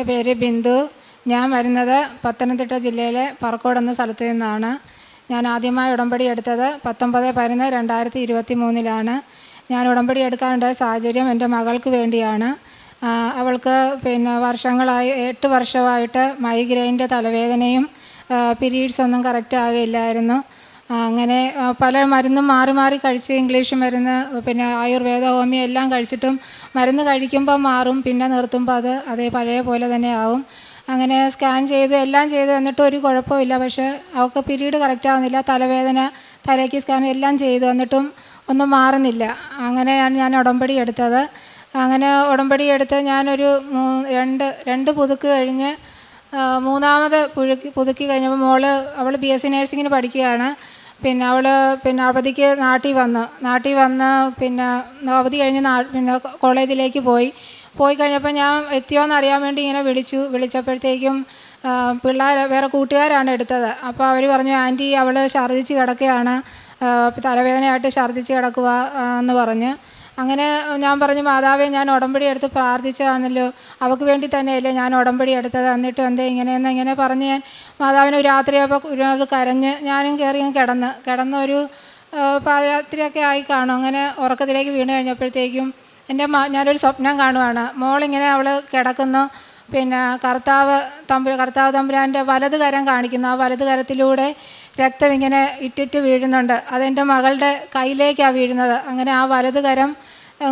എന്റെ പേര് ബിന്ദു. ഞാൻ വരുന്നത് പത്തനംതിട്ട ജില്ലയിലെ പറക്കോട് എന്ന സ്ഥലത്ത് നിന്നാണ്. ഞാൻ ആദ്യമായി ഉടമ്പടി എടുത്തത് പത്തൊമ്പത് പതിനൊന്ന് രണ്ടായിരത്തി ഇരുപത്തി മൂന്നിലാണ്. ഞാൻ ഉടമ്പടി എടുക്കാനുണ്ടായ സാഹചര്യം എന്റെ മകൾക്ക് വേണ്ടിയാണ്. അവൾക്ക് പിന്നെ വർഷങ്ങളായി എട്ട് വർഷമായിട്ട് മൈഗ്രെയിന്റെ തലവേദനയും പീരീഡ്സ് ഒന്നും കറക്റ്റ് ആകില്ലായിരുന്നു അങ്ങനെ പല മരുന്നും മാറി മാറി കഴിച്ച് ഇംഗ്ലീഷ് മരുന്ന് പിന്നെ ആയുർവേദ ഹോമിയോ എല്ലാം കഴിച്ചിട്ടും മരുന്ന് കഴിക്കുമ്പോൾ മാറും പിന്നെ നിർത്തുമ്പോൾ അത് അതേ പഴയ പോലെ തന്നെ ആവും. അങ്ങനെ സ്കാൻ ചെയ്ത് എല്ലാം ചെയ്ത് എന്നിട്ട് ഒരു കുഴപ്പമില്ല. പക്ഷേ അവൾക്ക് പിരീഡ് കറക്റ്റ് ആവുന്നില്ല. തലവേദന തലയ്ക്ക് സ്കാൻ എല്ലാം ചെയ്തു എന്നിട്ടും ഒന്നും മാറുന്നില്ല. അങ്ങനെയാണ് ഞാൻ ഉടമ്പടി എടുത്തത്. അങ്ങനെ ഉടമ്പടി എടുത്ത് ഞാനൊരു രണ്ട് രണ്ട് പുതുക്ക് കഴിഞ്ഞ് മൂന്നാമത് പുഴുക്കി പുതുക്കി കഴിഞ്ഞപ്പോൾ മോൾ അവൾ ബി എസ് സി നേഴ്സിങ്ങിന് പഠിക്കുകയാണ്. പിന്നെ അവൾ പിന്നെ അവധിക്ക് നാട്ടിൽ വന്ന് നാട്ടിൽ വന്ന് പിന്നെ അവധി കഴിഞ്ഞ് നാ പിന്നെ കോളേജിലേക്ക് പോയി. പോയി കഴിഞ്ഞപ്പോൾ ഞാൻ എത്തിയോന്ന് അറിയാൻ വേണ്ടി ഇങ്ങനെ വിളിച്ചു. വിളിച്ചപ്പോഴത്തേക്കും പിള്ളേർ വേറെ കൂട്ടുകാരാണ് എടുത്തത്. അപ്പോൾ അവർ പറഞ്ഞു ആന്റി അവൾ ഛർദ്ദിച്ച് കിടക്കുകയാണ്. തലവേദനയായിട്ട് ഛർദ്ദിച്ച് കിടക്കുക എന്ന് പറഞ്ഞ്. അങ്ങനെ ഞാൻ പറഞ്ഞു മാതാവേ ഞാൻ ഉടമ്പടി എടുത്ത് പ്രാർത്ഥിച്ചതാണല്ലോ. അവൾക്ക് വേണ്ടി തന്നെയല്ലേ ഞാൻ ഉടമ്പടി എടുത്തത്. എന്നിട്ട് എന്തേ ഇങ്ങനെയെന്ന് ഇങ്ങനെ പറഞ്ഞ് ഞാൻ മാതാവിന് ഒരു രാത്രിയായപ്പോൾ ഒരുപാട് കരഞ്ഞ് ഞാനും കയറി കിടന്ന്. കിടന്നൊരു പാതിരാത്രിയൊക്കെ ആയി കാണും. അങ്ങനെ ഉറക്കത്തിലേക്ക് വീണ് കഴിഞ്ഞപ്പോഴത്തേക്കും എന്റെ ഞാനൊരു സ്വപ്നം കാണുവാണ്. മോളിങ്ങനെ അവൾ കിടക്കുന്നു. പിന്നെ കർത്താവ് തമ്പു കർത്താവ് തമ്പുരാന്റെ വലത് കരം കാണിക്കുന്നു. ആ വലത് കരത്തിലൂടെ രക്തം ഇങ്ങനെ ഇട്ടിട്ട് വീഴുന്നുണ്ട്. അതെന്റെ മകളുടെ കയ്യിലേക്കാണ് വീഴുന്നത്. അങ്ങനെ ആ വലത് കരം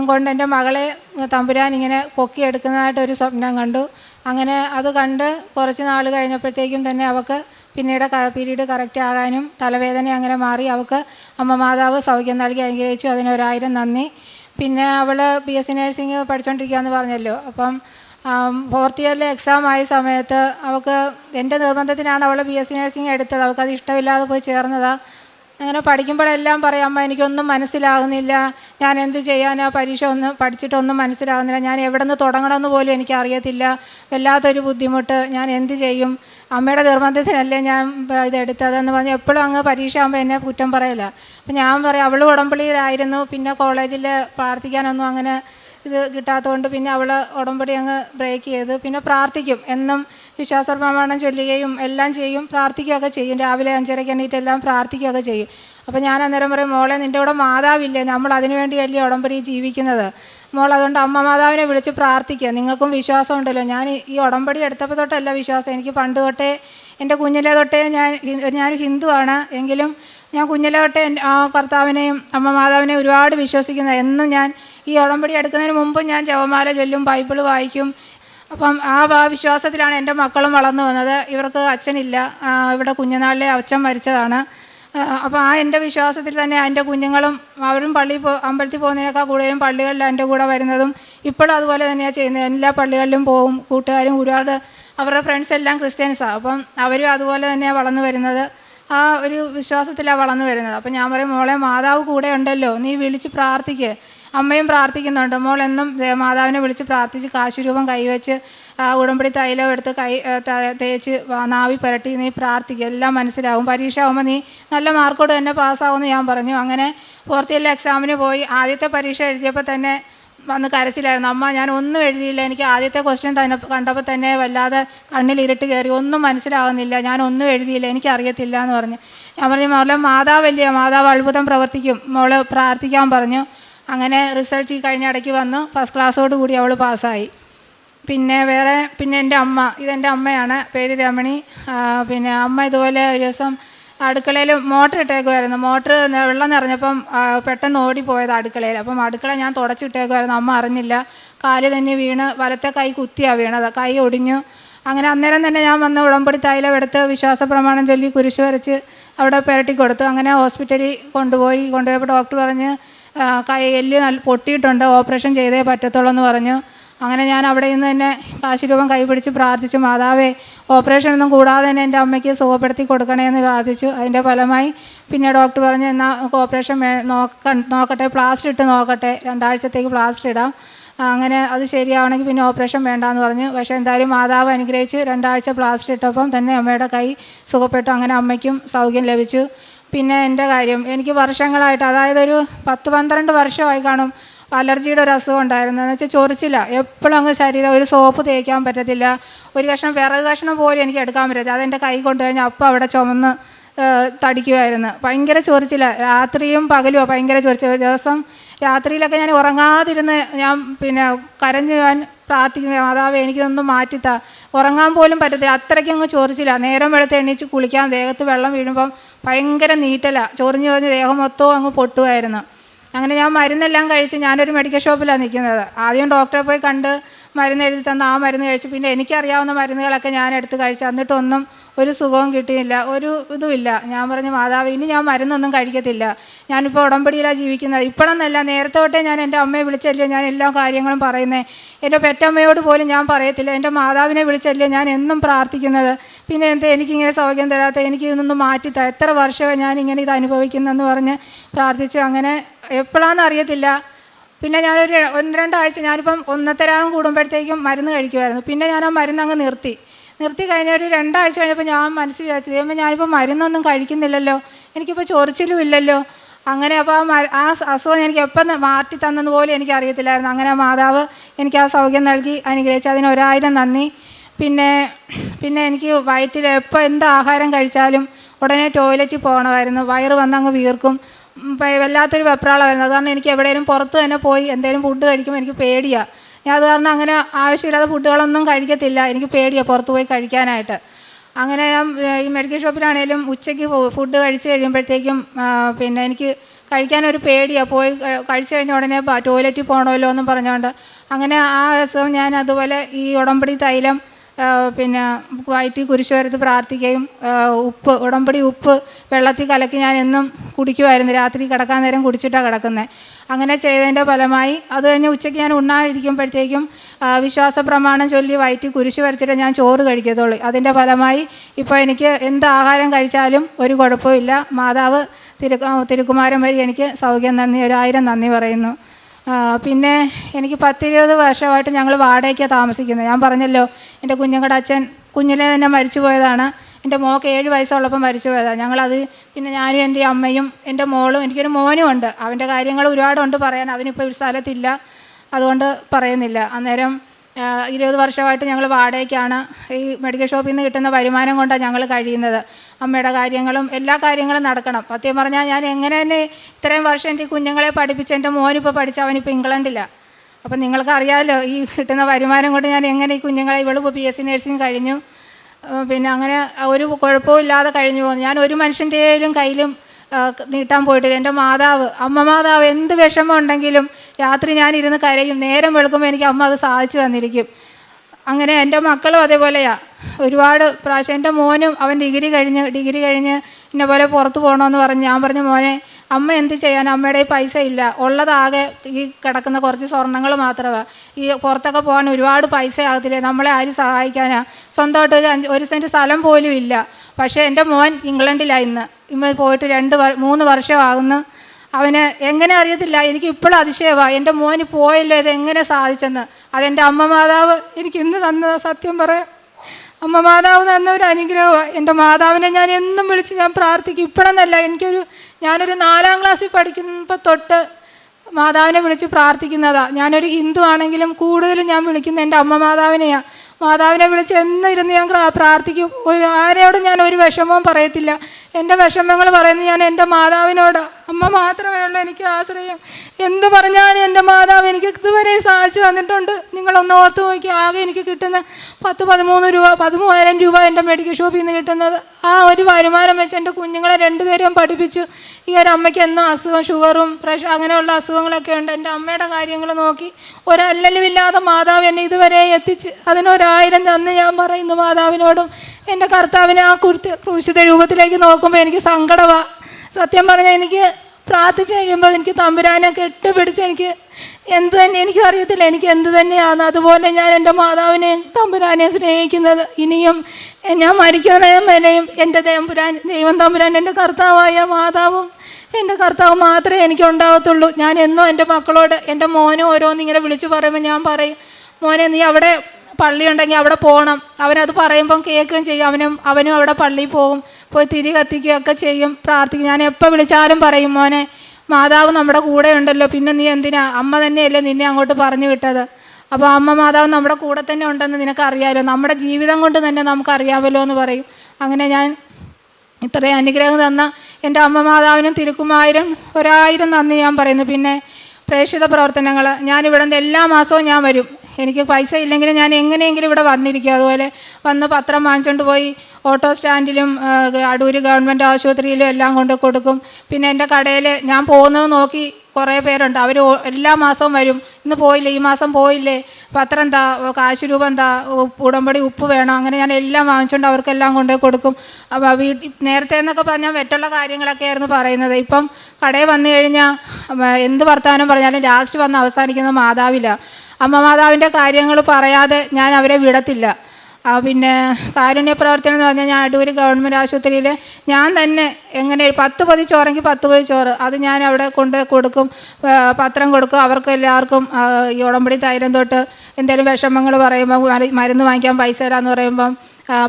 കൊണ്ട് എന്റെ മകളെ തമ്പുരാൻ ഇങ്ങനെ പൊക്കിയെടുക്കുന്നതായിട്ട് ഒരു സ്വപ്നം കണ്ടു. അങ്ങനെ അത് കണ്ട് കുറച്ച് നാൾ കഴിഞ്ഞപ്പോഴത്തേക്കും തന്നെ അവൾക്ക് പിന്നീട് പീരീഡ് കറക്റ്റ് ആകാനും തലവേദന അങ്ങനെ മാറി അവൾക്ക് അമ്മ മാതാവ് സൗഖ്യം നൽകി അനുഗ്രഹിച്ചു. അതിനൊരായിരം നന്ദി. പിന്നെ അവൾ ബി എസ് സി നഴ്സിംഗ് പഠിച്ചുകൊണ്ടിരിക്കുകയെന്ന് പറഞ്ഞല്ലോ. അപ്പം ഫോർത്ത് ഇയറിലെ എക്സാം ആയ സമയത്ത് അവൾക്ക് എന്റെ നിർബന്ധത്തിനാണ് അവൾ ബി എസ് സി നഴ്സിംഗ് എടുത്തത്. അവൾക്ക് അത് ഇഷ്ടമില്ലാതെ പോയി ചേർന്നതാണ് അങ്ങനെ പഠിക്കുമ്പോഴെല്ലാം പറയും അമ്മ എനിക്കൊന്നും മനസ്സിലാകുന്നില്ല. ഞാൻ എന്ത് ചെയ്യാനാ? പരീക്ഷ ഒന്ന് പഠിച്ചിട്ടൊന്നും മനസ്സിലാകുന്നില്ല. ഞാൻ എവിടെ നിന്ന് തുടങ്ങണമെന്ന് പോലും എനിക്കറിയത്തില്ല. വല്ലാത്തൊരു ബുദ്ധിമുട്ട്. ഞാൻ എന്ത് ചെയ്യും? അമ്മയുടെ നിർബന്ധത്തിനല്ലേ ഞാൻ ഇതെടുത്തതെന്ന് പറഞ്ഞ് എപ്പോഴും അങ്ങ് പരീക്ഷ ആകുമ്പോൾ എന്നെ കുറ്റം പറയില്ല അപ്പം ഞാൻ പറയും അവൾ ഉടമ്പളിയിലായിരുന്നു പിന്നെ കോളേജിൽ പ്രാർത്ഥിക്കാനൊന്നും അങ്ങനെ ഇത് കിട്ടാത്തതുകൊണ്ട് പിന്നെ അവൾ ഉടമ്പടി അങ്ങ് ബ്രേക്ക് ചെയ്ത് പിന്നെ പ്രാർത്ഥിക്കും. എന്നും വിശ്വാസപ്രമാണം ചൊല്ലുകയും എല്ലാം ചെയ്യും പ്രാർത്ഥിക്കുകയൊക്കെ ചെയ്യും. രാവിലെ അഞ്ചരയ്ക്ക് എണീറ്റ് എല്ലാം പ്രാർത്ഥിക്കുകയൊക്കെ ചെയ്യും. അപ്പോൾ ഞാൻ അന്നേരം പറയും മോളെ നിന്റെ കൂടെ മാതാവില്ലേ? നമ്മൾ അതിനു വേണ്ടിയല്ലേ ഉടമ്പടി ജീവിക്കുന്നത്? മോൾ അതുകൊണ്ട് അമ്മ മാതാവിനെ വിളിച്ച് പ്രാർത്ഥിക്കുക നിങ്ങൾക്കും വിശ്വാസം ഉണ്ടല്ലോ. ഞാൻ ഈ- ഉടമ്പടി എടുത്തപ്പോൾ തൊട്ടല്ല വിശ്വാസം. എനിക്ക് പണ്ട് തൊട്ടേ എന്റെ കുഞ്ഞിലെ തൊട്ടേ ഞാൻ ഞാൻ ഹിന്ദുവാണ്. എങ്കിലും ഞാൻ കുഞ്ഞിലെ തൊട്ടേ ആ കർത്താവിനെയും അമ്മ മാതാവിനെയും ഒരുപാട് വിശ്വസിക്കുന്ന എന്നും ഞാൻ ഈ ഉടമ്പടി എടുക്കുന്നതിന് മുമ്പ് ഞാൻ ജപമാല ചൊല്ലും ബൈബിൾ വായിക്കും. അപ്പം ആ വിശ്വാസത്തിലാണ് എന്റെ മക്കളും വളർന്നു വന്നത്. ഇവർക്ക് അച്ഛനില്ല. ഇവിടെ കുഞ്ഞുനാളിലെ അച്ഛൻ മരിച്ചതാണ്. അപ്പോൾ ആ എന്റെ വിശ്വാസത്തിൽ തന്നെ എന്റെ കുഞ്ഞുങ്ങളും അവരും പള്ളി പോ അമ്പലത്തിൽ പോകുന്നതിനേക്കാൾ കൂടുതലും പള്ളികളിൽ എന്റെ കൂടെ വരുന്നതും ഇപ്പോഴും അതുപോലെ തന്നെയാണ് ചെയ്യുന്നത്. എല്ലാ പള്ളികളിലും പോവും കൂട്ടുകാരും ഒരുപാട് അവരുടെ ഫ്രണ്ട്സ് എല്ലാം ക്രിസ്ത്യൻസാണ് അപ്പം അവരും അതുപോലെ തന്നെയാണ് വളർന്നു വരുന്നത്. ആ ഒരു വിശ്വാസത്തിലാണ് വളർന്നു വരുന്നത്. അപ്പം ഞാൻ പറയും മോളെ മാതാവ് കൂടെ ഉണ്ടല്ലോ. നീ വിളിച്ച് പ്രാർത്ഥിക്ക്. അമ്മയും പ്രാർത്ഥിക്കുന്നുണ്ട്. മോൾ എന്നും മാതാവിനെ വിളിച്ച് പ്രാർത്ഥിച്ച് കാശുരൂപം കൈവച്ച് ഉടമ്പടി തൈലം എടുത്ത് കൈ തേച്ച് നാവി പുരട്ടി നീ പ്രാർത്ഥിക്കുക എല്ലാം മനസ്സിലാവും. പരീക്ഷ ആകുമ്പോൾ നീ നല്ല മാർക്കോട് തന്നെ പാസ്സാവുമെന്ന് ഞാൻ പറഞ്ഞു. അങ്ങനെ ഫോർത്ത് ഇയറിലെ എക്സാമിന് പോയി. ആദ്യത്തെ പരീക്ഷ എഴുതിയപ്പോൾ തന്നെ വന്ന് കരച്ചിലായിരുന്നു. അമ്മ ഞാൻ ഒന്നും എഴുതിയില്ല. എനിക്ക് ആദ്യത്തെ ക്വസ്റ്റ്യൻ തന്നെ കണ്ടപ്പോൾ തന്നെ വല്ലാതെ കണ്ണിൽ ഇരുട്ട് കയറി. ഒന്നും മനസ്സിലാകുന്നില്ല ഞാൻ ഒന്നും എഴുതിയില്ല. എനിക്ക് അറിയത്തില്ല എന്ന് പറഞ്ഞു. ഞാൻ പറഞ്ഞു മോളെ മാതാവല്ലേ? മാതാവ് അത്ഭുതം പ്രവർത്തിക്കും. മോൾ പ്രാർത്ഥിക്കാൻ പറഞ്ഞു. അങ്ങനെ റിസൾട്ട് ഈ കഴിഞ്ഞ ഇടയ്ക്ക് വന്നു. ഫസ്റ്റ് ക്ലാസ്സോട് കൂടി അവൾ പാസ്സായി. പിന്നെ വേറെ പിന്നെ എന്റെ അമ്മ ഇതെന്റെ അമ്മയാണ് പേര് രമണി. പിന്നെ അമ്മ ഇതുപോലെ ഒരു ദിവസം അടുക്കളയിൽ മോട്ടർ ഇട്ടേക്കുമായിരുന്നു മോട്ടർ വെള്ളം നിറഞ്ഞപ്പം പെട്ടെന്ന് ഓടിപ്പോയത് അടുക്കളയിൽ. അപ്പം അടുക്കള ഞാൻ തുടച്ചിട്ടേക്കുമായിരുന്നു അമ്മ അറിഞ്ഞില്ല. കാൽ തന്നെ വീണ് വലത്തെ കൈ കുത്തിയാണ് വീണത്. കൈ ഒടിഞ്ഞു. അങ്ങനെ അന്നേരം തന്നെ ഞാൻ വന്ന് ഉടമ്പടി തൈലം എടുത്ത് വിശ്വാസ പ്രമാണം ചൊല്ലി കുരിശ് വരച്ച് അവിടെ പുരട്ടി കൊടുത്തു. അങ്ങനെ ഹോസ്പിറ്റലിൽ കൊണ്ടുപോയി. കൊണ്ടുപോയപ്പോൾ ഡോക്ടർ പറഞ്ഞ് ആ, കൈ നല്ല പൊട്ടിയിട്ടുണ്ട് ഓപ്പറേഷൻ ചെയ്തേ പറ്റത്തുള്ളൂ എന്ന് പറഞ്ഞു. അങ്ങനെ ഞാൻ അവിടെ നിന്ന് തന്നെ കാശിരൂപം കൈപിടിച്ച് പ്രാർത്ഥിച്ചു മാതാവേ ഓപ്പറേഷൻ ഒന്നും കൂടാതെ തന്നെ എന്റെ അമ്മയ്ക്ക് സുഖപ്പെടുത്തി കൊടുക്കണേ എന്ന് പ്രാർത്ഥിച്ചു. അതിന്റെ ഫലമായി പിന്നെ ഡോക്ടർ പറഞ്ഞു എന്നാൽ ഓപ്പറേഷൻ നോക്ക നോക്കട്ടെ പ്ലാസ്റ്റർ ഇട്ട് നോക്കട്ടെ രണ്ടാഴ്ചത്തേക്ക് പ്ലാസ്റ്റർ ഇടാം. അങ്ങനെ അത് ശരിയാവണമെങ്കിൽ പിന്നെ ഓപ്പറേഷൻ വേണ്ടാന്ന് പറഞ്ഞു. പക്ഷേ എന്തായാലും മാതാവ് അനുഗ്രഹിച്ച് രണ്ടാഴ്ച പ്ലാസ്റ്റർ ഇട്ടപ്പം തന്നെ അമ്മയുടെ കൈ സുഖപ്പെട്ടു അങ്ങനെ അമ്മയ്ക്കും സൗഖ്യം ലഭിച്ചു. പിന്നെ എന്റെ കാര്യം എനിക്ക് വർഷങ്ങളായിട്ട് അതായത് ഒരു പത്ത് പന്ത്രണ്ട് വർഷമായി കാണും അലർജിയുടെ ഒരു അസുഖം ഉണ്ടായിരുന്നു എന്ന് വെച്ചാൽ ചൊറിച്ചില്ല എപ്പോഴും അങ്ങ് ശരീരം ഒരു സോപ്പ് തേക്കാൻ പറ്റത്തില്ല. ഒരു കഷ്ണം വിറക് കഷ്ണം പോലും എനിക്ക് എടുക്കാൻ പറ്റത്തില്ല. അതെന്റെ കൈ കൊണ്ടു കഴിഞ്ഞാൽ അപ്പം അവിടെ ചുമന്ന് തടിക്കുമായിരുന്നു ഭയങ്കര ചൊറിച്ചില്ല രാത്രിയും പകലും ഭയങ്കര ചൊറിച്ചിൽ. ഒരു ദിവസം രാത്രിയിലൊക്കെ ഞാൻ ഉറങ്ങാതിരുന്ന് ഞാൻ പിന്നെ കരഞ്ഞു ഞാൻ പ്രാർത്ഥിക്കുന്നത് മാതാവ് എനിക്കൊന്നും മാറ്റിത്താ. ഉറങ്ങാൻ പോലും പറ്റത്തില്ല. അത്രയ്ക്കും അങ്ങ് ചൊറിച്ചില്ല നേരം വെളുത്ത് എണീച്ച് കുളിക്കാൻ ദേഹത്ത് വെള്ളം വീഴുമ്പം ഭയങ്കര നീറ്റല. ചൊറിഞ്ഞ് ചൊറിഞ്ഞ് ദേഹം മൊത്തവും അങ്ങ് പൊട്ടുമായിരുന്നു അങ്ങനെ ഞാൻ മരുന്നെല്ലാം കഴിച്ച് ഞാനൊരു മെഡിക്കൽ ഷോപ്പിലാണ് നിൽക്കുന്നത്. ആദ്യം ഡോക്ടറെ പോയി കണ്ട് മരുന്ന് എഴുതി തന്ന ആ മരുന്ന് കഴിച്ച്. പിന്നെ എനിക്കറിയാവുന്ന മരുന്നുകളൊക്കെ ഞാൻ എടുത്ത് കഴിച്ച്. എന്നിട്ടൊന്നും ഒരു സുഖവും കിട്ടിയില്ല ഒരു ഇതുമില്ല. ഞാൻ പറഞ്ഞു മാതാവ് ഇനി ഞാൻ മരുന്നൊന്നും കഴിക്കത്തില്ല. ഞാനിപ്പോൾ ഉടമ്പടിയിലാണ് ജീവിക്കുന്നത്. ഇപ്പോഴെന്നല്ല നേരത്തെ തൊട്ടേ ഞാൻ എന്റെ അമ്മയെ വിളിച്ചല്ലോ ഞാൻ എല്ലാ കാര്യങ്ങളും പറയുന്നത് എന്റെ പെറ്റമ്മയോട് പോലും ഞാൻ പറയത്തില്ല. എന്റെ മാതാവിനെ വിളിച്ചല്ലോ ഞാൻ എന്നും പ്രാർത്ഥിക്കുന്നത്. പിന്നെ എന്താ എനിക്കിങ്ങനെ സൗഖ്യം തരാത്ത എനിക്ക് ഇതൊന്നും മാറ്റിത്താ എത്ര വർഷമായി ഞാനിങ്ങനെ ഇത് അനുഭവിക്കുന്നെന്ന് പറഞ്ഞ് പ്രാർത്ഥിച്ചു. അങ്ങനെ എപ്പോഴാണെന്ന് അറിയത്തില്ല. പിന്നെ ഞാനൊരു ഒന്ന് രണ്ടാഴ്ച ഞാനിപ്പം ഒന്നത്തരാളും കൂടുമ്പോഴത്തേക്കും മരുന്ന് കഴിക്കുമായിരുന്നു പിന്നെ ഞാൻ ആ മരുന്ന് അങ്ങ് നിർത്തി. നിർത്തി കഴിഞ്ഞ ഒരു രണ്ടാഴ്ച കഴിഞ്ഞപ്പോൾ ഞാൻ മനസ്സിൽ വിചാരിച്ചു ദൈവമേ ഞാനിപ്പോൾ മരുന്നൊന്നും കഴിക്കുന്നില്ലല്ലോ. എനിക്കിപ്പോൾ ചൊറിച്ചിലും ഇല്ലല്ലോ. അങ്ങനെ അപ്പോൾ ആ ആ അസുഖം എനിക്ക് എപ്പം മാറ്റി തന്നെന്ന് പോലും എനിക്ക് അറിയത്തില്ലായിരുന്നു. അങ്ങനെ മാതാവ് എനിക്ക് ആ സൗഖ്യം നൽകി അനുഗ്രഹിച്ചു അതിന് ഒരായിരം നന്ദി. പിന്നെ പിന്നെ എനിക്ക് വയറ്റിൽ എപ്പോൾ എന്ത് ആഹാരം കഴിച്ചാലും ഉടനെ ടോയ്ലറ്റിൽ പോകണമായിരുന്നു വയറ് വന്നങ്ങ് വീർക്കും. വല്ലാത്തൊരു വെപ്രാളമായിരുന്നു. അതുകാരണം എനിക്ക് എവിടെയെങ്കിലും പുറത്ത് തന്നെ പോയി എന്തെങ്കിലും ഫുഡ് കഴിക്കുമ്പോൾ എനിക്ക് പേടിയാണ് ഞാൻ അത് കാരണം അങ്ങനെ ആവശ്യമില്ലാതെ ഫുഡുകളൊന്നും കഴിക്കത്തില്ല. എനിക്ക് പേടിയാണ് പുറത്ത് പോയി കഴിക്കാനായിട്ട്. അങ്ങനെ ഞാൻ ഈ മെഡിക്കൽ ഷോപ്പിലാണേലും ഉച്ചയ്ക്ക് ഫുഡ് കഴിച്ച് കഴിയുമ്പോഴത്തേക്കും പിന്നെ എനിക്ക് കഴിക്കാനൊരു പേടിയാണ് പോയി കഴിച്ചു കഴിഞ്ഞ ഉടനെ ടോയ്ലറ്റിൽ പോകണമല്ലോ എന്നും പറഞ്ഞുകൊണ്ട്. അങ്ങനെ ആ അസുഖം ഞാൻ അതുപോലെ ഈ ഉടമ്പടി തൈലം പിന്നെ വയറ്റി കുരിശുവരത്ത് പ്രാർത്ഥിക്കുകയും ഉപ്പ് ഉടമ്പടി ഉപ്പ് വെള്ളത്തിൽ കലക്കി ഞാൻ എന്നും കുടിക്കുമായിരുന്നു. രാത്രി കിടക്കാൻ നേരം കുടിച്ചിട്ടാണ് കിടക്കുന്നത് അങ്ങനെ ചെയ്തതിന്റെ ഫലമായി അത് കഴിഞ്ഞ് ഉച്ചയ്ക്ക് ഞാൻ ഉണ്ണാതിരിക്കുമ്പോഴത്തേക്കും വിശ്വാസ പ്രമാണം ചൊല്ലി വയറ്റി കുരിശ് വരച്ചിട്ട് ഞാൻ ചോറ് കഴിക്കത്തുള്ളൂ. അതിന്റെ ഫലമായി ഇപ്പോൾ എനിക്ക് എന്ത് ആഹാരം കഴിച്ചാലും ഒരു കുഴപ്പമില്ല. മാതാവ് തിരു തിരുക്കുമാരൻ വഴി എനിക്ക് സൗഖ്യം നന്ദി ഒരായിരം നന്ദി പറയുന്നു. പിന്നെ എനിക്ക് പത്തിരുപത് വർഷമായിട്ട് ഞങ്ങൾ വാടകയ്ക്കാണ് താമസിക്കുന്നത്. ഞാൻ പറഞ്ഞല്ലോ എന്റെ കുഞ്ഞുങ്ങളുടെ അച്ഛൻ കുഞ്ഞിലെ തന്നെ മരിച്ചു പോയതാണ്. എന്റെ മോക്ക് ഏഴ് വയസ്സുള്ളപ്പോൾ മരിച്ചു പോയതാണ് ഞങ്ങളത് പിന്നെ ഞാനും എന്റെ അമ്മയും എന്റെ മോളും എനിക്കൊരു മോനും ഉണ്ട്. അവന്റെ കാര്യങ്ങൾ ഒരുപാടുണ്ട് പറയാൻ. അവനിപ്പോൾ ഒരു സ്ഥലത്തില്ല. അതുകൊണ്ട് പറയുന്നില്ല. അന്നേരം ഇരുപത് വർഷമായിട്ട് ഞങ്ങൾ വാടകയ്ക്കാണ് ഈ മെഡിക്കൽ ഷോപ്പിൽ നിന്ന് കിട്ടുന്ന വരുമാനം കൊണ്ടാണ് ഞങ്ങൾ കഴിയുന്നത്. അമ്മയുടെ കാര്യങ്ങളും എല്ലാ കാര്യങ്ങളും നടക്കണം. സത്യം പറഞ്ഞാൽ ഞാൻ എങ്ങനെ തന്നെ ഇത്രയും വർഷം ഈ കുഞ്ഞുങ്ങളെ പഠിപ്പിച്ച് എന്റെ മോനിപ്പോൾ പഠിച്ച അവനിപ്പോൾ ഇംഗ്ലണ്ടിലാണ് അപ്പം നിങ്ങൾക്കറിയാമല്ലോ ഈ കിട്ടുന്ന വരുമാനം കൊണ്ട് ഞാൻ എങ്ങനെ ഈ കുഞ്ഞുങ്ങളെ ഇവളിപ്പോൾ പി എസ് സി നഴ്സിംഗ് കഴിഞ്ഞു. പിന്നെ അങ്ങനെ ഒരു കുഴപ്പവും ഇല്ലാതെ കഴിഞ്ഞു പോകുന്നു. ഞാൻ ഒരു മനുഷ്യന്റെയും കയ്യിലും നീട്ടാൻ പോയിട്ടില്ല. എന്റെ മാതാവ് അമ്മ മാതാവ് എന്ത് വിഷമം ഉണ്ടെങ്കിലും രാത്രി ഞാനിരുന്ന് കരയും. നേരം വെളുക്കുമ്പോൾ എനിക്ക് അമ്മ അത് സാധിച്ചു തന്നിരിക്കും. അങ്ങനെ എന്റെ മക്കളും അതേപോലെയാ. ഒരുപാട് പ്രാവശ്യം എന്റെ മോനും അവൻ ഡിഗ്രി കഴിഞ്ഞ് ഡിഗ്രി കഴിഞ്ഞ് എന്നെ പോലെ പുറത്ത് പോകണമെന്ന് പറഞ്ഞ് ഞാൻ പറഞ്ഞു മോനെ അമ്മ എന്ത് ചെയ്യാൻ? അമ്മയുടെ പൈസ ഇല്ല. ഉള്ളതാകെ ഈ കിടക്കുന്ന കുറച്ച് സ്വർണങ്ങൾ മാത്രമാണ് ഈ പുറത്തൊക്കെ പോകാൻ ഒരുപാട് പൈസ ആകത്തില്ലേ? നമ്മളെ ആര് സഹായിക്കാനാ? സ്വന്തമായിട്ട് ഒരു അഞ്ച് ഒരു സെന്റ് സ്ഥലം പോലും ഇല്ല. പക്ഷേ എന്റെ മോൻ ഇംഗ്ലണ്ടിലാണ് ഇന്ന്. ഇമ്മ പോയിട്ട് രണ്ട് മൂന്ന് മൂന്ന് വർഷമാകുന്നു. അവന് എങ്ങനെ അറിയത്തില്ല? എനിക്ക് ഇപ്പോഴും അതിശയമാണ് എന്റെ മോന് പോയല്ലോ ഇത് എങ്ങനെ സാധിച്ചെന്ന്. അതെന്റെ അമ്മ മാതാവ് എനിക്ക് ഇന്ന് തന്ന സത്യം പറയാം അമ്മ മാതാവ് തന്ന ഒരു അനുഗ്രഹമാണ് എന്റെ മാതാവിനെ ഞാൻ എന്നും വിളിച്ച് ഞാൻ പ്രാർത്ഥിക്കും. ഇപ്പോഴെന്നല്ല എനിക്കൊരു ഞാനൊരു നാലാം ക്ലാസ്സിൽ പഠിക്കുമ്പോൾ തൊട്ട് മാതാവിനെ വിളിച്ച് പ്രാർത്ഥിക്കുന്നതാണ് ഞാനൊരു ഹിന്ദു ആണെങ്കിലും കൂടുതലും ഞാൻ വിളിക്കുന്ന എന്റെ അമ്മ മാതാവിനെയാണ് മാതാവിനെ വിളിച്ച് എന്നിരുന്ന് ഞാൻ പ്രാർത്ഥിക്കും. ഒരു ആരോടും ഞാൻ ഒരു വിഷമവും പറയത്തില്ല. എന്റെ വിഷമങ്ങൾ പറയുന്നത് ഞാൻ എന്റെ മാതാവിനോട്. അമ്മ മാത്രമേ ഉള്ളൂ എനിക്ക് ആശ്രയം. എന്ത് പറഞ്ഞാലും എന്റെ മാതാവ് എനിക്ക് ഇതുവരെ സാധിച്ചു തന്നിട്ടുണ്ട്. നിങ്ങളൊന്ന് ഓർത്ത് നോക്കി ആകെ എനിക്ക് കിട്ടുന്ന പത്ത് പതിമൂന്ന് രൂപ പതിമൂവായിരം രൂപ എന്റെ മെഡിക്കൽ ഷോപ്പിൽ നിന്ന് കിട്ടുന്നത്. ആ ഒരു വരുമാനം വെച്ച് എന്റെ കുഞ്ഞുങ്ങളെ രണ്ടുപേരെയും പഠിപ്പിച്ചു. ഈ ഒരു അമ്മയ്ക്ക് എന്നും അസുഖം ഷുഗറും പ്രഷർ അങ്ങനെയുള്ള അസുഖങ്ങളൊക്കെ ഉണ്ട്. എന്റെ അമ്മയുടെ കാര്യങ്ങൾ നോക്കി ഒരല്ലലുമില്ലാതെ മാതാവ് എന്നെ ഇതുവരെ എത്തിച്ച് അതിനൊരായിരം തന്ന് ഞാൻ പറയുന്നു മാതാവിനോടും. എന്റെ കർത്താവിനെ ആ കുരുത്തി ക്രൂശിത രൂപത്തിലേക്ക് നോക്കുമ്പോൾ എനിക്ക് സങ്കടമാണ് സത്യം പറഞ്ഞാൽ എനിക്ക് പ്രാർത്ഥിച്ചു കഴിയുമ്പോൾ എനിക്ക് തമ്പുരാനെ കെട്ടുപിടിച്ച് എനിക്ക് എന്ത് തന്നെ എനിക്ക് അറിയത്തില്ല എനിക്ക് എന്ത് തന്നെയാണ് അതുപോലെ ഞാൻ എന്റെ മാതാവിനെ തമ്പുരാനെ സ്നേഹിക്കുന്നത് ഇനിയും ഞാൻ മരിക്കുന്നതും വരെയും എന്റെ തമ്പുരാൻ ദൈവം തമ്പുരാൻ എന്റെ കർത്താവായ മാതാവും എന്റെ കർത്താവ് മാത്രമേ എനിക്ക് ഉണ്ടാവത്തുള്ളൂ. ഞാൻ എന്നും എന്റെ മക്കളോട് എന്റെ മോനും ഓരോന്നിങ്ങനെ വിളിച്ചു പറയുമ്പോൾ ഞാൻ പറയും മോനെ നീ അവിടെ പള്ളി ഉണ്ടെങ്കിൽ അവിടെ പോകണം അവനത് പറയുമ്പം കേൾക്കുകയും ചെയ്യും. അവനും അവനും അവിടെ പള്ളിയിൽ പോകും. പോയി തിരി കത്തിക്കുകയൊക്കെ ചെയ്യും പ്രാർത്ഥിക്കും. ഞാൻ എപ്പോൾ വിളിച്ചാലും പറയും മോനെ മാതാവ് നമ്മുടെ കൂടെ ഉണ്ടല്ലോ. പിന്നെ നീ എന്തിനാ? അമ്മ തന്നെയല്ലേ നിന്നെ അങ്ങോട്ട് പറഞ്ഞു വിട്ടത്. അപ്പോൾ അമ്മ മാതാവ് നമ്മുടെ കൂടെ തന്നെ ഉണ്ടെന്ന് നിനക്കറിയാമല്ലോ നമ്മുടെ ജീവിതം കൊണ്ട് തന്നെ നമുക്കറിയാമല്ലോ എന്ന് പറയും. അങ്ങനെ ഞാൻ ഇത്രയും അനുഗ്രഹം തന്ന എന്റെ അമ്മ മാതാവിനും തിരുക്കുമായിരം ഒരായിരം നന്ദി ഞാൻ പറയുന്നു. പിന്നെ പ്രേക്ഷിത പ്രവർത്തനങ്ങൾ. ഞാനിവിടെ നിന്ന് എല്ലാ മാസവും ഞാൻ വരും. എനിക്ക് പൈസ ഇല്ലെങ്കിൽ ഞാൻ എങ്ങനെയെങ്കിലും ഇവിടെ വന്നിരിക്കും. അതുപോലെ വന്ന് പത്രം വാങ്ങിച്ചുകൊണ്ട് പോയി ഓട്ടോ സ്റ്റാൻഡിലും അടൂർ ഗവൺമെന്റ് ആശുപത്രിയിലും എല്ലാം കൊണ്ട് കൊടുക്കും. പിന്നെ എന്റെ കടയിൽ ഞാൻ പോകുന്നത് നോക്കി കുറേ പേരുണ്ട്. അവർ എല്ലാ മാസവും വരും. ഇന്ന് പോയില്ലേ? ഈ മാസം പോയില്ലേ? പത്രം എന്താ? കാശ് രൂപ എന്താ? ഉടമ്പടി ഉപ്പ് വേണം? അങ്ങനെ ഞാൻ എല്ലാം വാങ്ങിച്ചുകൊണ്ട് അവർക്കെല്ലാം കൊണ്ടുപോയി കൊടുക്കും. അപ്പോൾ വീട്ടിൽ നേരത്തെ എന്നൊക്കെ പറഞ്ഞാൽ മറ്റുള്ള കാര്യങ്ങളൊക്കെ ആയിരുന്നു പറയുന്നത്. ഇപ്പം കടയിൽ വന്നു കഴിഞ്ഞാൽ എന്ത് വർത്തമാനം പറഞ്ഞാലും ലാസ്റ്റ് വന്ന് അവസാനിക്കുന്നത് മാതാവില്ല അമ്മ മാതാവിന്റെ കാര്യങ്ങൾ പറയാതെ ഞാൻ അവരെ വിടത്തില്ല. പിന്നെ കാരുണ്യ പ്രവർത്തനം എന്ന് പറഞ്ഞാൽ ഞാൻ അടൂർ ഗവൺമെന്റ് ആശുപത്രിയിൽ ഞാൻ തന്നെ എങ്ങനെ പത്ത് പതി ചോറെങ്കിൽ പത്ത് പതി ചോറ് അത് ഞാൻ അവിടെ കൊണ്ട് കൊടുക്കും പത്രം കൊടുക്കും. അവർക്ക് എല്ലാവർക്കും ഈ ഉടമ്പടി തൈരം തൊട്ട് എന്തെങ്കിലും വിഷമങ്ങൾ പറയുമ്പോൾ മരു- മരുന്ന് വാങ്ങിക്കാൻ പൈസ തരാമെന്ന് പറയുമ്പം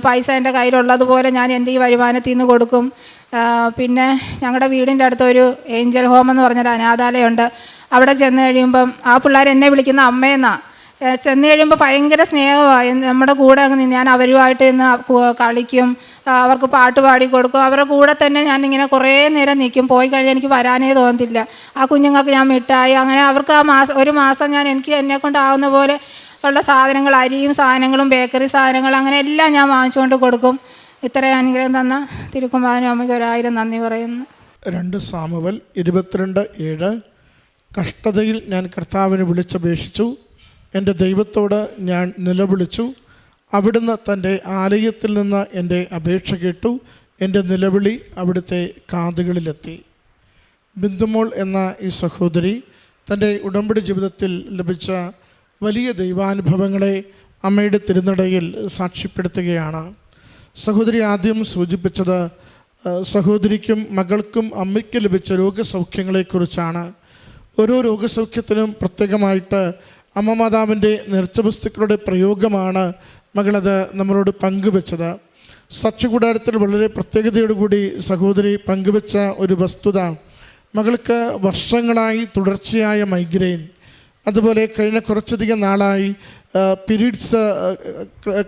പൈസ എന്റെ കയ്യിലുള്ളതുപോലെ ഞാൻ എന്റെ ഈ വരുമാനത്തിൽ നിന്ന് കൊടുക്കും. പിന്നെ ഞങ്ങളുടെ വീടിന്റെ അടുത്തൊരു ഏഞ്ചൽ ഹോം എന്ന് പറഞ്ഞൊരു അനാഥാലയമുണ്ട്. അവിടെ ചെന്ന് കഴിയുമ്പം ആ പിള്ളേർ എന്നെ വിളിക്കുന്ന അമ്മയെന്നാണ് ചെന്ന് കഴിയുമ്പോൾ ഭയങ്കര സ്നേഹമായി നമ്മുടെ കൂടെ അങ്ങ് ഞാൻ അവരുമായിട്ട് ഇന്ന് കളിക്കും അവർക്ക് പാട്ട് പാടി കൊടുക്കും. അവരുടെ കൂടെ തന്നെ ഞാൻ ഇങ്ങനെ കുറേ നേരം നിൽക്കും പോയി കഴിഞ്ഞാൽ എനിക്ക് വരാനേ തോന്നത്തില്ല. ആ കുഞ്ഞുങ്ങൾക്ക് ഞാൻ മിഠായി അങ്ങനെ അവർക്ക് ആ മാസം ഒരു മാസം ഞാൻ എനിക്ക് എന്നെ കൊണ്ടാവുന്ന പോലെ ഉള്ള സാധനങ്ങൾ അരിയും സാധനങ്ങളും ബേക്കറി സാധനങ്ങൾ അങ്ങനെ എല്ലാം ഞാൻ വാങ്ങിച്ചുകൊണ്ട് കൊടുക്കും. ഇത്രയും അനുഗ്രഹം തന്ന തിരുക്കുമാരനും അമ്മയ്ക്ക് ഒരായിരം നന്ദി പറയുന്നു. രണ്ട് സാമുവൽ ഇരുപത്തിരണ്ട് ഏഴ് കഷ്ടതയിൽ ഞാൻ കർത്താവിനെ വിളിച്ചപേക്ഷിച്ചു. എന്റെ ദൈവത്തോട് ഞാൻ നിലവിളിച്ചു. അവിടുന്ന് തന്റെ ആലയത്തിൽ നിന്ന് എന്റെ അപേക്ഷ കേട്ടു. എന്റെ നിലവിളി അവിടുത്തെ കാതുകളിലെത്തി. ബിന്ദുമോൾ എന്ന ഈ സഹോദരി തന്റെ ഉടമ്പടി ജീവിതത്തിൽ ലഭിച്ച വലിയ ദൈവാനുഭവങ്ങളെ അമ്മയുടെ തിരുനടയിൽ സാക്ഷ്യപ്പെടുത്തുകയാണ്. സഹോദരി ആദ്യം സൂചിപ്പിച്ചത് സഹോദരിക്കും മകൾക്കും അമ്മയ്ക്ക് ലഭിച്ച രോഗസൗഖ്യങ്ങളെക്കുറിച്ചാണ്. ഓരോ രോഗസൗഖ്യത്തിനും പ്രത്യേകമായിട്ട് അമ്മ മാതാവിന്റെ നേർച്ചവസ്തുക്കളുടെ പ്രയോഗമാണ് മകളത് നമ്മളോട് പങ്കുവെച്ചത്. സഖ്യകൂടാരത്തിൽ വളരെ പ്രത്യേകതയോടുകൂടി സഹോദരി പങ്കുവെച്ച ഒരു വസ്തുത. മകൾക്ക് വർഷങ്ങളായി തുടർച്ചയായ മൈഗ്രെയിൻ അതുപോലെ കഴിഞ്ഞ കുറച്ചധികം നാളായി പീരീഡ്സ്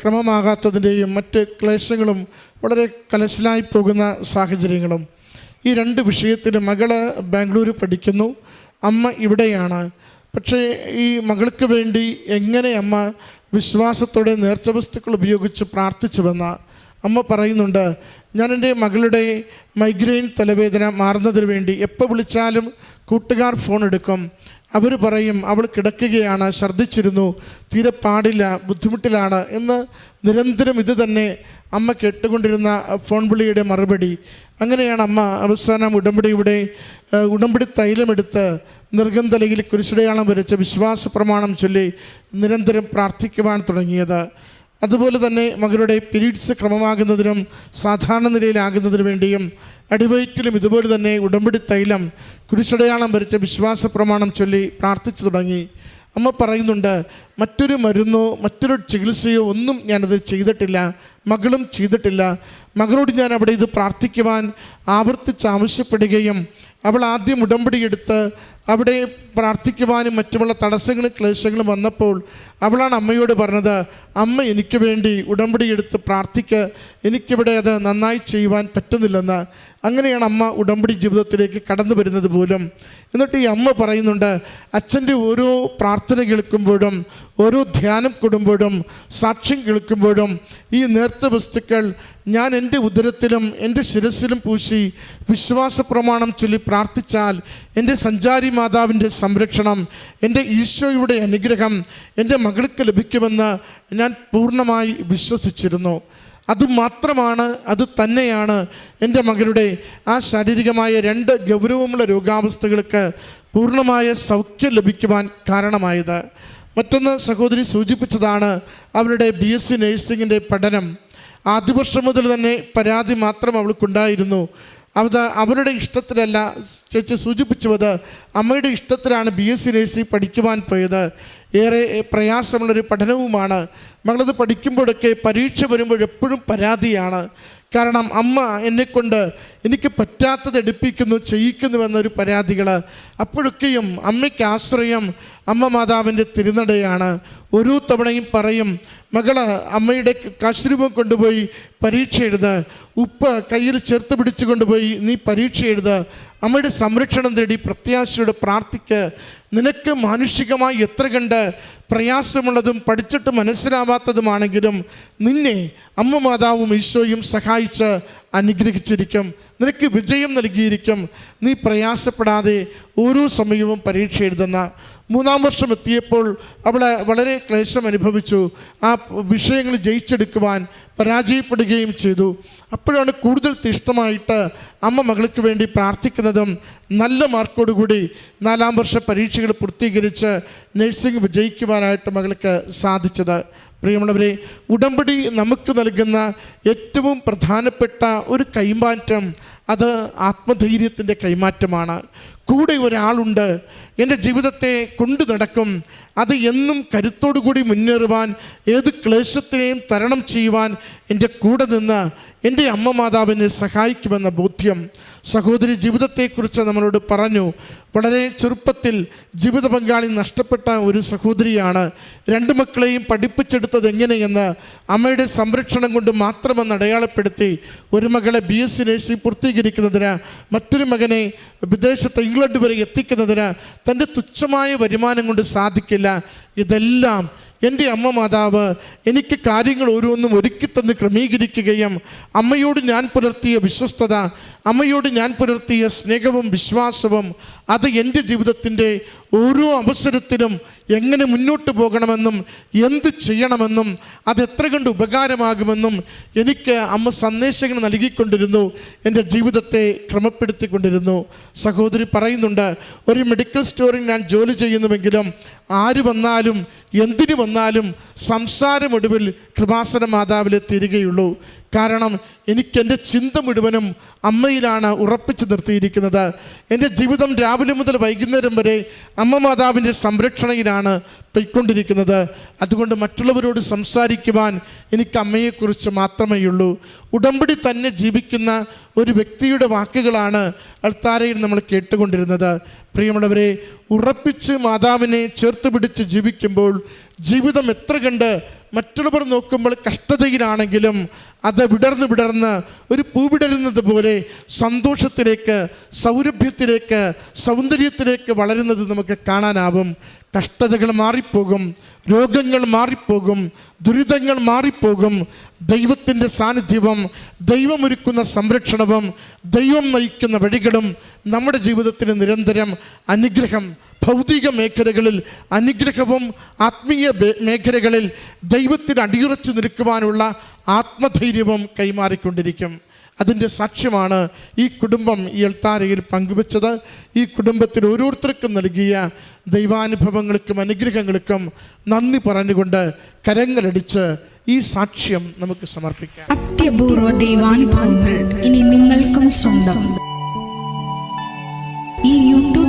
ക്രമമാകാത്തതിന്റെയും മറ്റ് ക്ലേശങ്ങളും വളരെ കലശലായി പോകുന്ന സാഹചര്യങ്ങളും. ഈ രണ്ട് വിഷയത്തിൽ മകൾ ബാംഗ്ലൂർ പഠിക്കുന്നു. അമ്മ ഇവിടെയാണ്. പക്ഷേ ഈ മകൾക്ക് വേണ്ടി എങ്ങനെ അമ്മ വിശ്വാസത്തോടെ നേർച്ച വസ്തുക്കൾ ഉപയോഗിച്ച് പ്രാർത്ഥിച്ചുവെന്ന അമ്മ പറയുന്നുണ്ട് ഞാൻ എന്റെ മകളുടെ മൈഗ്രെയിൻ തലവേദന മാറുന്നതിന് വേണ്ടി എപ്പോൾ വിളിച്ചാലും കൂട്ടുകാർ ഫോൺ എടുക്കും. അവർ പറയും അവൾ കിടക്കുകയാണ് ഛർദ്ദിച്ചിരുന്നു തീരെ പാടില്ല ബുദ്ധിമുട്ടിലാണ് എന്ന് നിരന്തരം ഇത് തന്നെ അമ്മ കേട്ടുകൊണ്ടിരുന്ന ഫോൺ വിളിയുടെ മറുപടി. അങ്ങനെയാണ് അമ്മ അവസാനം ഉടമ്പടിയുടെ ഉടമ്പടി തൈലമെടുത്ത് നിർഗന്ധലയിൽ കുരിശടയാളം വരച്ച് വിശ്വാസ പ്രമാണം ചൊല്ലി നിരന്തരം പ്രാർത്ഥിക്കുവാൻ തുടങ്ങിയത്. അതുപോലെ തന്നെ മകളുടെ പീരീഡ്സ് ക്രമമാകുന്നതിനും സാധാരണ നിലയിലാകുന്നതിനു വേണ്ടിയും അടിവയറ്റിലും ഇതുപോലെ തന്നെ ഉടമ്പടി തൈലം കുരിശടയാളം വരച്ച വിശ്വാസ പ്രമാണം ചൊല്ലി പ്രാർത്ഥിച്ചു തുടങ്ങി. അമ്മ പറയുന്നുണ്ട് മറ്റൊരു മരുന്നോ മറ്റൊരു ചികിത്സയോ ഒന്നും ഞാനത് ചെയ്തിട്ടില്ല. മകളും ചെയ്തിട്ടില്ല. മകളോട് ഞാൻ അവിടെ ഇത് പ്രാർത്ഥിക്കുവാൻ ആവർത്തിച്ച് ആവശ്യപ്പെടുകയും അവൾ ആദ്യം ഉടമ്പടി എടുത്ത് അവിടെ പ്രാർത്ഥിക്കുവാനും മറ്റുമുള്ള തടസ്സങ്ങളും ക്ലേശങ്ങളും വന്നപ്പോൾ അവളാണ് അമ്മയോട് പറഞ്ഞത് അമ്മ എനിക്ക് വേണ്ടി ഉടമ്പടി എടുത്ത് പ്രാർത്ഥിക്ക്. എനിക്കിവിടെ അത് നന്നായി ചെയ്യുവാൻ പറ്റുന്നില്ലെന്ന്. അങ്ങനെയാണ് അമ്മ ഉടമ്പടി ജീവിതത്തിലേക്ക് കടന്നു വരുന്നത് പോലും. എന്നിട്ട് ഈ അമ്മ പറയുന്നുണ്ട് അച്ഛന്റെ ഓരോ പ്രാർത്ഥന കേൾക്കുമ്പോഴും ഓരോ ധ്യാനം കൊടുമ്പോഴും സാക്ഷ്യം കേൾക്കുമ്പോഴും ഈ നേർത്ത വസ്തുക്കൾ ഞാൻ എന്റെ ഉദരത്തിലും എന്റെ ശിരസിലും പൂശി വിശ്വാസ പ്രമാണം ചൊല്ലി പ്രാർത്ഥിച്ചാൽ എന്റെ സഞ്ചാരി മാതാവിന്റെ സംരക്ഷണം എന്റെ ഈശോയുടെ അനുഗ്രഹം എന്റെ മകൾക്ക് ലഭിക്കുമെന്ന് ഞാൻ പൂർണമായി വിശ്വസിച്ചിരുന്നു. അതുമാത്രമാണ് അത് തന്നെയാണ് എന്റെ മകളുടെ ആ ശാരീരികമായ രണ്ട് ഗൗരവമുള്ള രോഗാവസ്ഥകൾക്ക് പൂർണമായ സൗഖ്യം ലഭിക്കുവാൻ കാരണമായത്. മറ്റൊന്ന് സഹോദരി സൂചിപ്പിച്ചതാണ് അവരുടെ ബി എസ് സി നഴ്സിംഗിന്റെ പഠനം. ആദ്യ വർഷം മുതൽ തന്നെ പരാതി മാത്രം അവൾക്കുണ്ടായിരുന്നു. അത് അവരുടെ ഇഷ്ടത്തിലല്ല ചേച്ചി സൂചിപ്പിച്ചത് അമ്മയുടെ ഇഷ്ടത്തിലാണ് ബി എസ് സി നഴ്സിംഗ് പഠിക്കുവാൻ പോയത്. ഏറെ പ്രയാസമുള്ളൊരു പഠനവുമാണ്. മകളത് പഠിക്കുമ്പോഴൊക്കെ പരീക്ഷ വരുമ്പോൾ എപ്പോഴും പരാതിയാണ്. കാരണം അമ്മ എന്നെക്കൊണ്ട് എനിക്ക് പറ്റാത്തത് എടുപ്പിക്കുന്നു ചെയ്യിക്കുന്നുവെന്നൊരു പരാതികൾ അപ്പോഴൊക്കെയും അമ്മയ്ക്ക് ആശ്രയം അമ്മ മാതാവിന്റെ തിരുനടയാണ്. ഓരോ തവണയും പറയും മകൾ അമ്മയുടെ കാശുരൂപം കൊണ്ടുപോയി പരീക്ഷ എഴുത്. ഉപ്പ് കയ്യിൽ ചേർത്ത് പിടിച്ചു കൊണ്ടുപോയി നീ പരീക്ഷ എഴുത്. അമ്മയുടെ സംരക്ഷണം തേടി പ്രത്യാശയോട് പ്രാർത്ഥിക്ക്. നിനക്ക് മാനുഷികമായി എത്ര കണ്ട് പ്രയാസമുള്ളതും പഠിച്ചിട്ട് മനസ്സിലാവാത്തതുമാണെങ്കിലും നിന്നെ അമ്മ മാതാവും ഈശോയും സഹായിച്ച് അനുഗ്രഹിച്ചിരിക്കും. നിനക്ക് വിജയം നൽകിയിരിക്കും. നീ പ്രയാസപ്പെടാതെ ഓരോ സമയവും പരീക്ഷ എഴുതുന്ന. മൂന്നാം വർഷം എത്തിയപ്പോൾ അവളെ വളരെ ക്ലേശം അനുഭവിച്ചു. ആ വിഷയങ്ങൾ ജയിച്ചെടുക്കുവാൻ പരാജയപ്പെടുകയും ചെയ്തു. അപ്പോഴാണ് കൂടുതൽ തീഷ്ണമായിട്ട് അമ്മ മകൾക്ക് വേണ്ടി പ്രാർത്ഥിക്കുന്നതും നല്ല മാർക്കോടുകൂടി നാലാം വർഷ പരീക്ഷകൾ പൂർത്തീകരിച്ച് നഴ്സിംഗ് വിജയിക്കുവാനായിട്ട് മകൾക്ക് സാധിച്ചത്. പ്രിയമുള്ളവരെ ഉടമ്പടി നമുക്ക് നൽകുന്ന ഏറ്റവും പ്രധാനപ്പെട്ട ഒരു കൈമാറ്റം അത് ആത്മധൈര്യത്തിന്റെ കൈമാറ്റമാണ്. കൂടെ ഒരാളുണ്ട് എന്റെ ജീവിതത്തെ കൊണ്ടു നടക്കും അത് എന്നും കരുത്തോടുകൂടി മുന്നേറുവാൻ ഏത് ക്ലേശത്തിനെയും തരണം ചെയ്യുവാൻ എന്റെ കൂടെ നിന്ന് എന്റെ അമ്മ മാതാവിനെ സഹായിക്കുമെന്ന ബോധ്യം സഹോദരി ജീവിതത്തെക്കുറിച്ച് നമ്മളോട് പറഞ്ഞു. വളരെ ചെറുപ്പത്തിൽ ജീവിത പങ്കാളി നഷ്ടപ്പെട്ട ഒരു സഹോദരിയാണ്. രണ്ട് മക്കളെയും പഠിപ്പിച്ചെടുത്തത് എങ്ങനെയെന്ന് അമ്മയുടെ സംരക്ഷണം കൊണ്ട് മാത്രമെന്ന് അടയാളപ്പെടുത്തി ഒരു മകളെ ബി എസ് സി നേഴ്സിംഗ് പൂർത്തീകരിക്കുന്നതിന് മറ്റൊരു മകനെ വിദേശത്ത് ഇംഗ്ലണ്ട് വരെ എത്തിക്കുന്നതിന് തന്റെ തുച്ഛമായ വരുമാനം കൊണ്ട് സാധിക്കില്ല. ഇതെല്ലാം എന്റെ അമ്മ മാതാവ് എനിക്ക് കാര്യങ്ങൾ ഓരോന്നും ഒരുക്കി തന്ന് ക്രമീകരിക്കുകയും അമ്മയോട് ഞാൻ പുലർത്തിയ വിശ്വസ്തത അമ്മയോട് ഞാൻ പുലർത്തിയ സ്നേഹവും വിശ്വാസവും അത് എന്റെ ജീവിതത്തിന്റെ ഓരോ അവസരത്തിലും എങ്ങനെ മുന്നോട്ട് പോകണമെന്നും എന്ത് ചെയ്യണമെന്നും അത് എത്ര കണ്ട് ഉപകാരമാകുമെന്നും എനിക്ക് അമ്മ സന്ദേശങ്ങൾ നൽകിക്കൊണ്ടിരുന്നു എന്റെ ജീവിതത്തെ ക്രമപ്പെടുത്തിക്കൊണ്ടിരുന്നു. സഹോദരി പറയുന്നുണ്ട് ഒരു മെഡിക്കൽ സ്റ്റോറിൽ ഞാൻ ജോലി ചെയ്യുന്നുവെങ്കിലും ആര് വന്നാലും എന്തിനു വന്നാലും സംസാരമൊടുവിൽ കൃപാസന മാതാവിലെ തിരികെയുള്ളൂ. കാരണം എനിക്ക് എന്റെ ചിന്ത മുഴുവനും അമ്മയിലാണ് ഉറപ്പിച്ചു നിർത്തിയിരിക്കുന്നത്. എന്റെ ജീവിതം രാവിലെ മുതൽ വൈകുന്നേരം വരെ അമ്മ മാതാവിന്റെ സംരക്ഷണയിലാണ് പൊയ്ക്കൊണ്ടിരിക്കുന്നത്. അതുകൊണ്ട് മറ്റുള്ളവരോട് സംസാരിക്കുവാൻ എനിക്ക് അമ്മയെക്കുറിച്ച് മാത്രമേ ഉള്ളൂ ഉടമ്പടി തന്നെ ജീവിക്കുന്ന ഒരു വ്യക്തിയുടെ വാക്കുകളാണ് അൾത്താരയിൽ നമ്മൾ കേട്ടുകൊണ്ടിരുന്നത്. പ്രിയമുള്ളവരെ ഉറപ്പിച്ച് മാതാവിനെ ചേർത്ത് പിടിച്ച് ജീവിക്കുമ്പോൾ ജീവിതം എത്ര കണ്ട് മറ്റുള്ളവർ നോക്കുമ്പോൾ കഷ്ടതയിലാണെങ്കിലും അത് വിടർന്ന് വിടർന്ന് ഒരു പൂ വിടരുന്നത് പോലെ സന്തോഷത്തിലേക്ക് സൗരഭ്യത്തിലേക്ക് സൗന്ദര്യത്തിലേക്ക് വളരുന്നത് നമുക്ക് കാണാനാവും. കഷ്ടതകൾ മാറിപ്പോകും രോഗങ്ങൾ മാറിപ്പോകും ദുരിതങ്ങൾ മാറിപ്പോകും. ദൈവത്തിന്റെ സാന്നിധ്യവും ദൈവമൊരുക്കുന്ന സംരക്ഷണവും ദൈവം നയിക്കുന്ന വഴികളും നമ്മുടെ ജീവിതത്തിന് നിരന്തരം അനുഗ്രഹം. ഭൗതിക മേഖലകളിൽ അനുഗ്രഹവും ആത്മീയ മേഖലകളിൽ ദൈവത്തിന് അടിയുറച്ചു നിൽക്കുവാനുള്ള ആത്മധൈര്യവും കൈമാറിക്കൊണ്ടിരിക്കും. അതിന്റെ സാക്ഷ്യമാണ് ഈ കുടുംബം ഈ എൽത്താരയിൽ പങ്കുവച്ചത്. ഈ കുടുംബത്തിൽ ഓരോരുത്തർക്കും നൽകിയ ദൈവാനുഭവങ്ങൾക്കും അനുഗ്രഹങ്ങൾക്കും നന്ദി പറഞ്ഞുകൊണ്ട് കരങ്ങളടിച്ച് ഈ സാക്ഷ്യം നമുക്ക് സമർപ്പിക്കാം. അത്യപൂർവ ദൈവാനുഭവങ്ങൾ ഇനി നിങ്ങൾക്കും സ്വന്തം.